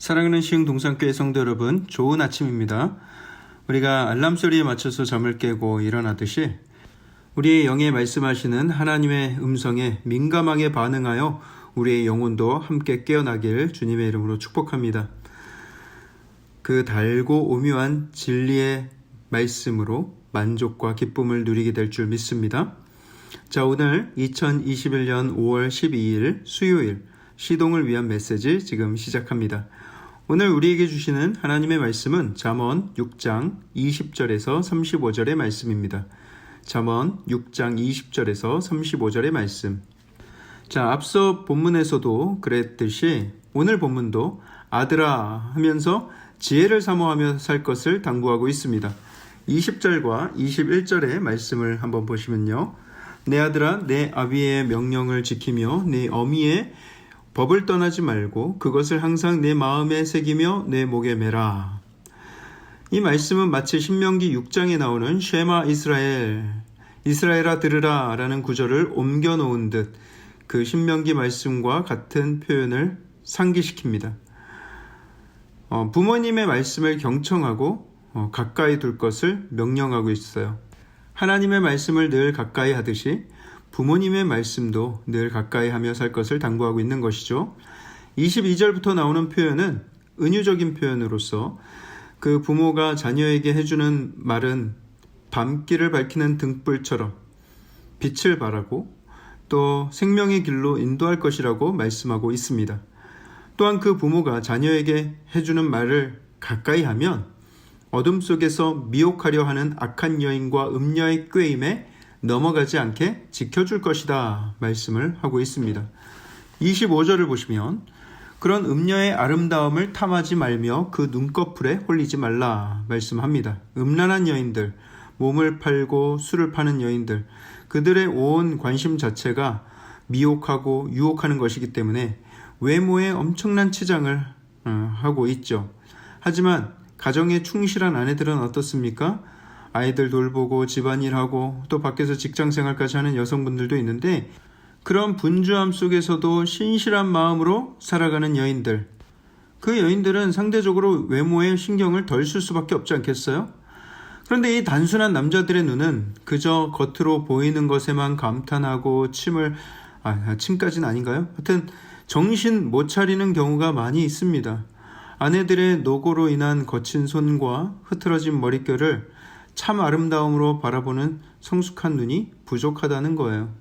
사랑하는 시흥 동산교회 성도 여러분, 좋은 아침입니다. 우리가 알람 소리에 맞춰서 잠을 깨고 일어나듯이 우리의 영에 말씀하시는 하나님의 음성에 민감하게 반응하여 우리의 영혼도 함께 깨어나길 주님의 이름으로 축복합니다. 그 달고 오묘한 진리의 말씀으로 만족과 기쁨을 누리게 될 줄 믿습니다. 자, 오늘 2021년 5월 12일 수요일 시동을 위한 메시지 지금 시작합니다. 오늘 우리에게 주시는 하나님의 말씀은 잠언 6장 20절에서 35절의 말씀입니다. 잠언 6장 20절에서 35절의 말씀. 자, 앞서 본문에서도 그랬듯이 오늘 본문도 아들아 하면서 지혜를 사모하며 살 것을 당부하고 있습니다. 20절과 21절의 말씀을 한번 보시면요. 내 아들아 내 아비의 명령을 지키며 내 어미의 법을 떠나지 말고 그것을 항상 내 마음에 새기며 내 목에 매라. 이 말씀은 마치 신명기 6장에 나오는 쉐마 이스라엘, 이스라엘아 들으라 라는 구절을 옮겨 놓은 듯 그 신명기 말씀과 같은 표현을 상기시킵니다. 어, 부모님의 말씀을 경청하고 어, 가까이 둘 것을 명령하고 있어요. 하나님의 말씀을 늘 가까이 하듯이 부모님의 말씀도 늘 가까이 하며 살 것을 당부하고 있는 것이죠. 22절부터 나오는 표현은 은유적인 표현으로서 그 부모가 자녀에게 해주는 말은 밤길을 밝히는 등불처럼 빛을 발하고 또 생명의 길로 인도할 것이라고 말씀하고 있습니다. 또한 그 부모가 자녀에게 해주는 말을 가까이 하면 어둠 속에서 미혹하려 하는 악한 여인과 음녀의 꾀임에 넘어가지 않게 지켜줄 것이다 말씀을 하고 있습니다. 25절을 보시면 그런 음녀의 아름다움을 탐하지 말며 그 눈꺼풀에 홀리지 말라 말씀합니다. 음란한 여인들, 몸을 팔고 술을 파는 여인들, 그들의 온 관심 자체가 미혹하고 유혹하는 것이기 때문에 외모에 엄청난 치장을 어, 하고 있죠. 하지만 가정에 충실한 아내들은 어떻습니까? 아이들 돌보고 집안일하고 또 밖에서 직장 생활까지 하는 여성분들도 있는데 그런 분주함 속에서도 신실한 마음으로 살아가는 여인들. 그 여인들은 상대적으로 외모에 신경을 덜 쓸 수밖에 없지 않겠어요? 그런데 이 단순한 남자들의 눈은 그저 겉으로 보이는 것에만 감탄하고 침을, 아, 침까지는 아닌가요? 하여튼 정신 못 차리는 경우가 많이 있습니다. 아내들의 노고로 인한 거친 손과 흐트러진 머릿결을 참 아름다움으로 바라보는 성숙한 눈이 부족하다는 거예요.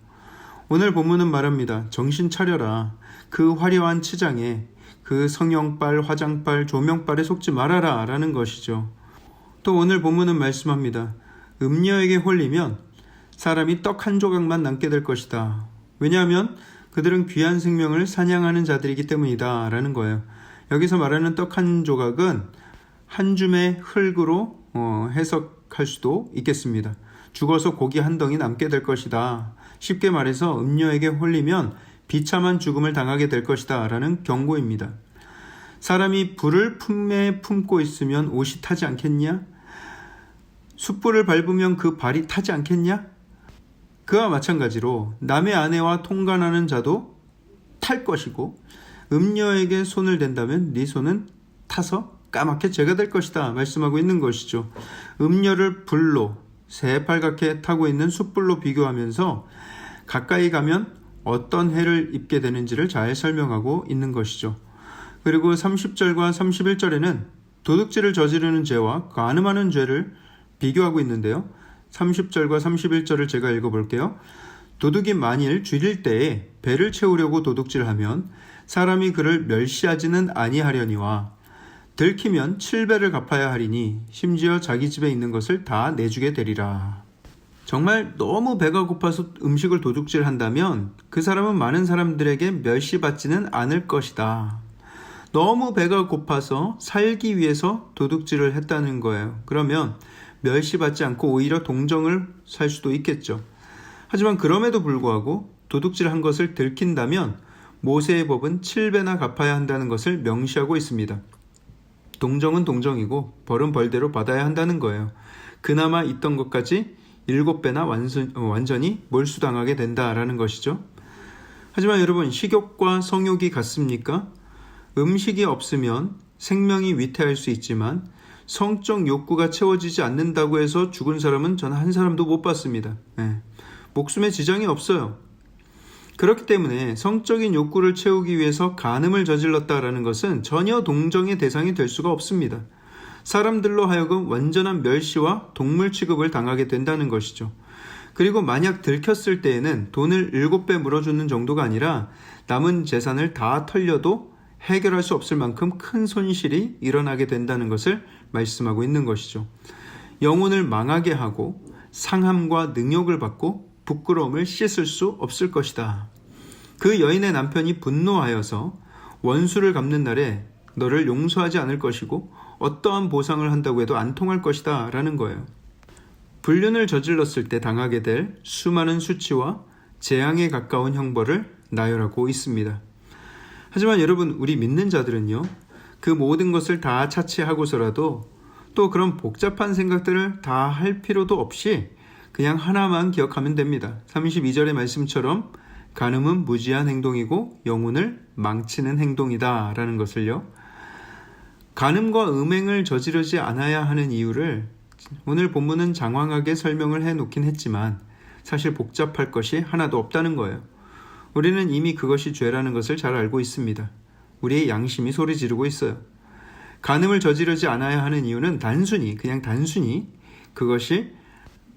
오늘 본문은 말합니다. 정신 차려라. 그 화려한 치장에 그 성형빨, 화장빨, 조명빨에 속지 말아라. 라는 것이죠. 또 오늘 본문은 말씀합니다. 음녀에게 홀리면 사람이 떡 한 조각만 남게 될 것이다. 왜냐하면 그들은 귀한 생명을 사냥하는 자들이기 때문이다. 라는 거예요. 여기서 말하는 떡 한 조각은 한 줌의 흙으로 어, 해석 할 수도 있겠습니다. 죽어서 고기 한 덩이 남게 될 것이다. 쉽게 말해서 음녀에게 홀리면 비참한 죽음을 당하게 될 것이다. 라는 경고입니다. 사람이 불을 품에 품고 있으면 옷이 타지 않겠냐? 숯불을 밟으면 그 발이 타지 않겠냐? 그와 마찬가지로 남의 아내와 통관하는 자도 탈 것이고 음녀에게 손을 댄다면 네 손은 타서 까맣게 죄가 될 것이다 말씀하고 있는 것이죠. 음녀를 불로 새빨갛게 타고 있는 숯불로 비교하면서 가까이 가면 어떤 해를 입게 되는지를 잘 설명하고 있는 것이죠. 그리고 30절과 31절에는 도둑질을 저지르는 죄와 간음하는 죄를 비교하고 있는데요. 30절과 31절을 제가 읽어볼게요. 도둑이 만일 쥐릴 때에 배를 채우려고 도둑질하면 사람이 그를 멸시하지는 아니하려니와 들키면 7배를 갚아야 하리니 심지어 자기 집에 있는 것을 다 내주게 되리라. 정말 너무 배가 고파서 음식을 도둑질 한다면 그 사람은 많은 사람들에게 멸시받지는 않을 것이다. 너무 배가 고파서 살기 위해서 도둑질을 했다는 거예요. 그러면 멸시받지 않고 오히려 동정을 살 수도 있겠죠. 하지만 그럼에도 불구하고 도둑질 한 것을 들킨다면 모세의 법은 7배나 갚아야 한다는 것을 명시하고 있습니다. 동정은 동정이고 벌은 벌대로 받아야 한다는 거예요. 그나마 있던 것까지 7배나 완전, 완전히 몰수당하게 된다라는 것이죠. 하지만 여러분, 식욕과 성욕이 같습니까? 음식이 없으면 생명이 위태할 수 있지만 성적 욕구가 채워지지 않는다고 해서 죽은 사람은 저는 한 사람도 못 봤습니다. 예. 목숨에 지장이 없어요. 그렇기 때문에 성적인 욕구를 채우기 위해서 간음을 저질렀다라는 것은 전혀 동정의 대상이 될 수가 없습니다. 사람들로 하여금 완전한 멸시와 동물 취급을 당하게 된다는 것이죠. 그리고 만약 들켰을 때에는 돈을 일곱 배 물어주는 정도가 아니라 남은 재산을 다 털려도 해결할 수 없을 만큼 큰 손실이 일어나게 된다는 것을 말씀하고 있는 것이죠. 영혼을 망하게 하고 상함과 능욕을 받고 부끄러움을 씻을 수 없을 것이다. 그 여인의 남편이 분노하여서 원수를 갚는 날에 너를 용서하지 않을 것이고 어떠한 보상을 한다고 해도 안 통할 것이다 라는 거예요. 불륜을 저질렀을 때 당하게 될 수많은 수치와 재앙에 가까운 형벌을 나열하고 있습니다. 하지만 여러분, 우리 믿는 자들은요, 그 모든 것을 다 차치하고서라도 또 그런 복잡한 생각들을 다 할 필요도 없이 그냥 하나만 기억하면 됩니다. 32절의 말씀처럼 간음은 무지한 행동이고 영혼을 망치는 행동이다 라는 것을요. 간음과 음행을 저지르지 않아야 하는 이유를 오늘 본문은 장황하게 설명을 해 놓긴 했지만 사실 복잡할 것이 하나도 없다는 거예요. 우리는 이미 그것이 죄라는 것을 잘 알고 있습니다. 우리의 양심이 소리 지르고 있어요. 간음을 저지르지 않아야 하는 이유는 단순히, 그냥 단순히 그것이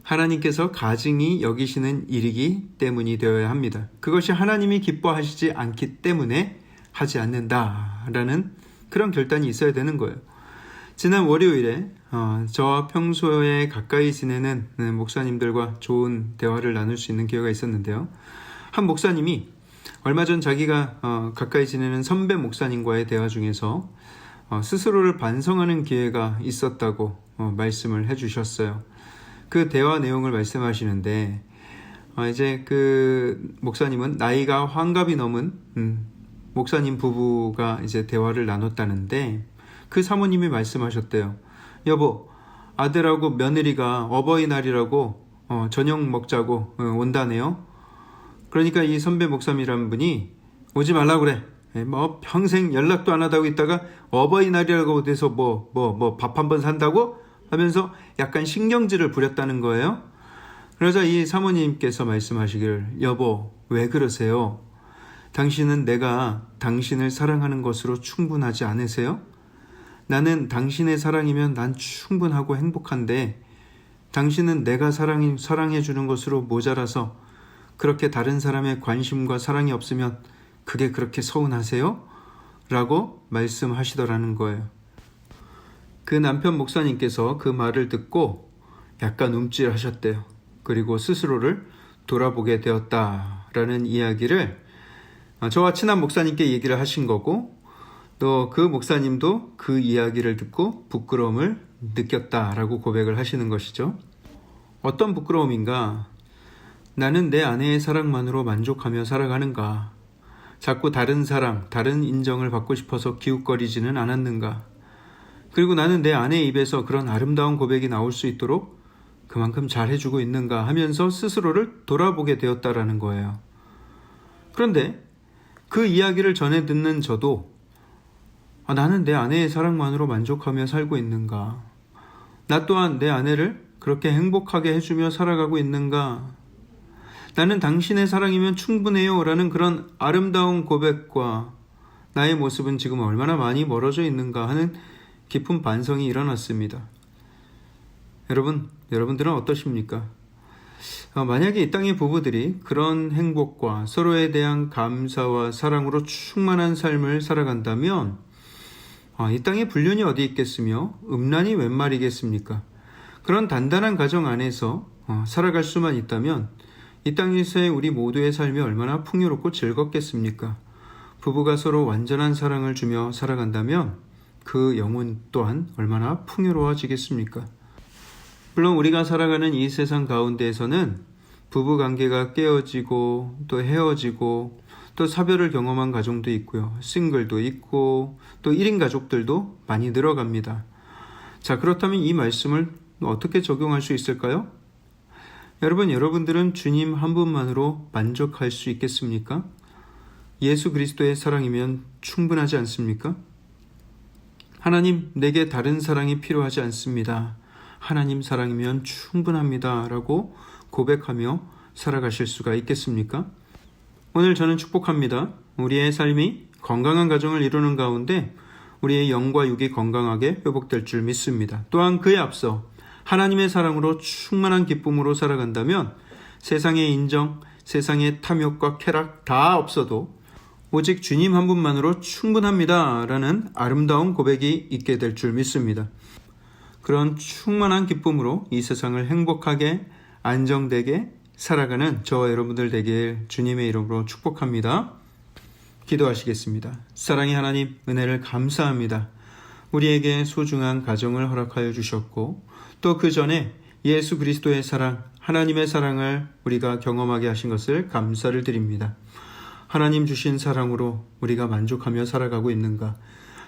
하나님께서 가증히 여기시는 일이기 때문이 되어야 합니다. 그것이 하나님이 기뻐하시지 않기 때문에 하지 않는다라는 그런 결단이 있어야 되는 거예요. 지난 월요일에 어, 저와 평소에 가까이 지내는 목사님들과 좋은 대화를 나눌 수 있는 기회가 있었는데요. 한 목사님이 얼마 전 자기가 어, 가까이 지내는 선배 목사님과의 대화 중에서 어, 스스로를 반성하는 기회가 있었다고 어, 말씀을 해주셨어요. 그 대화 내용을 말씀하시는데 어, 이제 그 목사님은 나이가 환갑이 넘은 음, 목사님 부부가 이제 대화를 나눴다는데 그 사모님이 말씀하셨대요. 여보, 아들하고 며느리가 어버이날이라고 어, 저녁 먹자고 어, 온다네요. 그러니까 이 선배 목사님이란 분이 오지 말라 그래. 예, 뭐 평생 연락도 안 하다고 있다가 어버이날이라고 돼서 뭐 뭐 뭐 밥 한 번 산다고 하면서 약간 신경질을 부렸다는 거예요. 그러자 이 사모님께서 말씀하시기를 여보 왜 그러세요? 당신은 내가 당신을 사랑하는 것으로 충분하지 않으세요? 나는 당신의 사랑이면 난 충분하고 행복한데 당신은 내가 사랑이, 사랑해 주는 것으로 모자라서 그렇게 다른 사람의 관심과 사랑이 없으면 그게 그렇게 서운하세요? 라고 말씀하시더라는 거예요. 그 남편 목사님께서 그 말을 듣고 약간 움찔하셨대요. 그리고 스스로를 돌아보게 되었다라는 이야기를 저와 친한 목사님께 얘기를 하신 거고 또 그 목사님도 그 이야기를 듣고 부끄러움을 느꼈다라고 고백을 하시는 것이죠. 어떤 부끄러움인가? 나는 내 아내의 사랑만으로 만족하며 살아가는가? 자꾸 다른 사랑, 다른 인정을 받고 싶어서 기웃거리지는 않았는가? 그리고 나는 내 아내의 입에서 그런 아름다운 고백이 나올 수 있도록 그만큼 잘 해주고 있는가 하면서 스스로를 돌아보게 되었다라는 거예요. 그런데 그 이야기를 전해 듣는 저도 아, 나는 내 아내의 사랑만으로 만족하며 살고 있는가? 나 또한 내 아내를 그렇게 행복하게 해주며 살아가고 있는가? 나는 당신의 사랑이면 충분해요. 라는 그런 아름다운 고백과 나의 모습은 지금 얼마나 많이 멀어져 있는가 하는 깊은 반성이 일어났습니다. 여러분, 여러분들은 어떠십니까? 어, 만약에 이 땅의 부부들이 그런 행복과 서로에 대한 감사와 사랑으로 충만한 삶을 살아간다면 어, 이 땅에 불륜이 어디 있겠으며 음란이 웬 말이겠습니까? 그런 단단한 가정 안에서 어, 살아갈 수만 있다면 이 땅에서의 우리 모두의 삶이 얼마나 풍요롭고 즐겁겠습니까? 부부가 서로 완전한 사랑을 주며 살아간다면 그 영혼 또한 얼마나 풍요로워지겠습니까? 물론 우리가 살아가는 이 세상 가운데에서는 부부 관계가 깨어지고 또 헤어지고 또 사별을 경험한 가정도 있고요. 싱글도 있고 또 1인 가족들도 많이 늘어갑니다. 자, 그렇다면 이 말씀을 어떻게 적용할 수 있을까요? 여러분, 여러분들은 주님 한 분만으로 만족할 수 있겠습니까? 예수 그리스도의 사랑이면 충분하지 않습니까? 하나님, 내게 다른 사랑이 필요하지 않습니다. 하나님 사랑이면 충분합니다. 라고 고백하며 살아가실 수가 있겠습니까? 오늘 저는 축복합니다. 우리의 삶이 건강한 가정을 이루는 가운데 우리의 영과 육이 건강하게 회복될 줄 믿습니다. 또한 그에 앞서 하나님의 사랑으로 충만한 기쁨으로 살아간다면 세상의 인정, 세상의 탐욕과 쾌락 다 없어도 오직 주님 한 분만으로 충분합니다. 라는 아름다운 고백이 있게 될 줄 믿습니다. 그런 충만한 기쁨으로 이 세상을 행복하게 안정되게 살아가는 저와 여러분들 되길 주님의 이름으로 축복합니다. 기도하시겠습니다. 사랑의 하나님, 은혜를 감사합니다. 우리에게 소중한 가정을 허락하여 주셨고, 또 그 전에 예수 그리스도의 사랑, 하나님의 사랑을 우리가 경험하게 하신 것을 감사를 드립니다. 하나님 주신 사랑으로 우리가 만족하며 살아가고 있는가?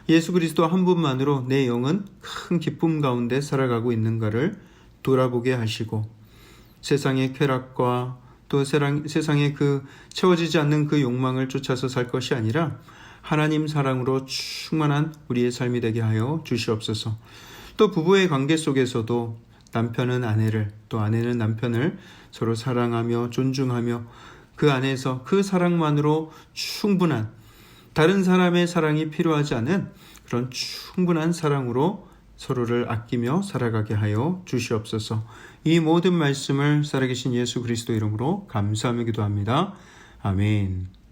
예수 그리스도 한 분만으로 내 영은 큰 기쁨 가운데 살아가고 있는가를 돌아보게 하시고, 세상의 쾌락과 또 세상, 세상의 그 채워지지 않는 그 욕망을 쫓아서 살 것이 아니라 하나님 사랑으로 충만한 우리의 삶이 되게 하여 주시옵소서. 또 부부의 관계 속에서도 남편은 아내를 또 아내는 남편을 서로 사랑하며 존중하며 그 안에서 그 사랑만으로 충분한 다른 사람의 사랑이 필요하지 않은 그런 충분한 사랑으로 서로를 아끼며 살아가게 하여 주시옵소서. 이 모든 말씀을 살아계신 예수 그리스도 이름으로 감사하며 기도합니다. 아멘.